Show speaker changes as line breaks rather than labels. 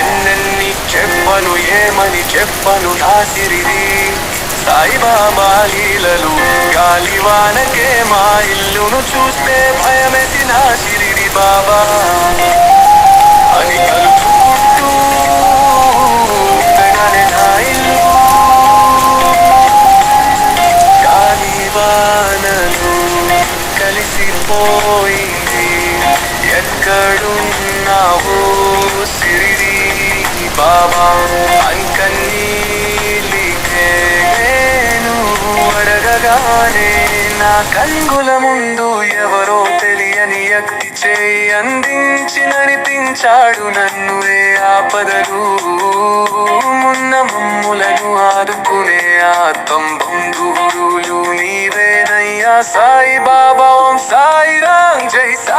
ఎన్నెన్ని చెప్పను ఏమని చెప్పను ఆసిరిది సాయిబాబా లీలలు గాలివానకే మా ఇల్లును చూస్తే భయమెసి నా సిరిది బాబా. కలిసిపోయింది ఎక్కడున్నావు సిరిడి బాబా అంకన్నీలికే నేను అడగగానే నా కంగుల ముందు ఎవరో తెలియని వ్యక్తి చేయి అందించి నడిపించాడు నన్ను ఏ ఆపదలు. మున్న మమ్ములను ఆదుకునే ఆత్మ బంధువులు నీవేనయ్యా సాయి Side ang Jason.